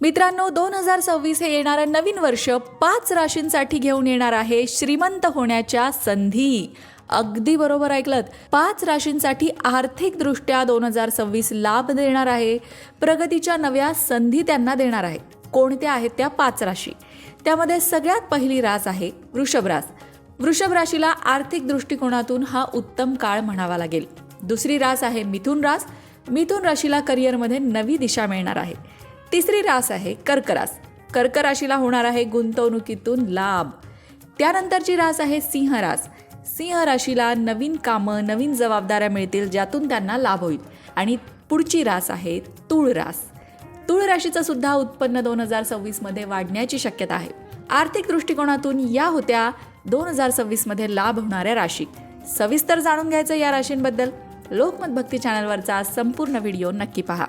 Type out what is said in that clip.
मित्रांनो दोन हजार सव्वीस हे येणारं नवीन वर्ष पाच राशींसाठी घेऊन येणार आहे श्रीमंत होण्याच्या संधी. अगदी बरोबर ऐकलत. पाच राशींसाठी आर्थिकदृष्ट्या दोन हजार सव्वीस लाभ देणार आहे. प्रगतीच्या नव्या संधी त्यांना देणार आहे. कोणत्या आहेत त्या पाच राशी? त्यामध्ये सगळ्यात पहिली रास आहे वृषभ रास. वृषभ राशीला आर्थिक दृष्टिकोनातून हा उत्तम काळ म्हणावा लागेल. दुसरी रास आहे मिथुन रास. मिथुन राशीला करिअरमध्ये नवी दिशा मिळणार आहे. तिसरी रास आहे कर्क रास कर्क राशीला होणार आहे गुंतवणुकीतून लाभ. त्यानंतरची रास आहे सिंह रास सिंह राशीला नवीन कामं नवीन जबाबदाऱ्या मिळतील ज्यातून त्यांना लाभ होईल. आणि पुढची रास आहे तुळ रास तुळ राशीचं सुद्धा उत्पन्न दोन हजार सव्वीसमध्ये वाढण्याची शक्यता आहे. आर्थिक दृष्टिकोनातून या होत्या दोन हजार सव्वीसमध्ये लाभ होणाऱ्या राशी. सविस्तर जाणून घ्यायचं या राशींबद्दल. लोकमत भक्ती चॅनलवरचा संपूर्ण व्हिडिओ नक्की पहा.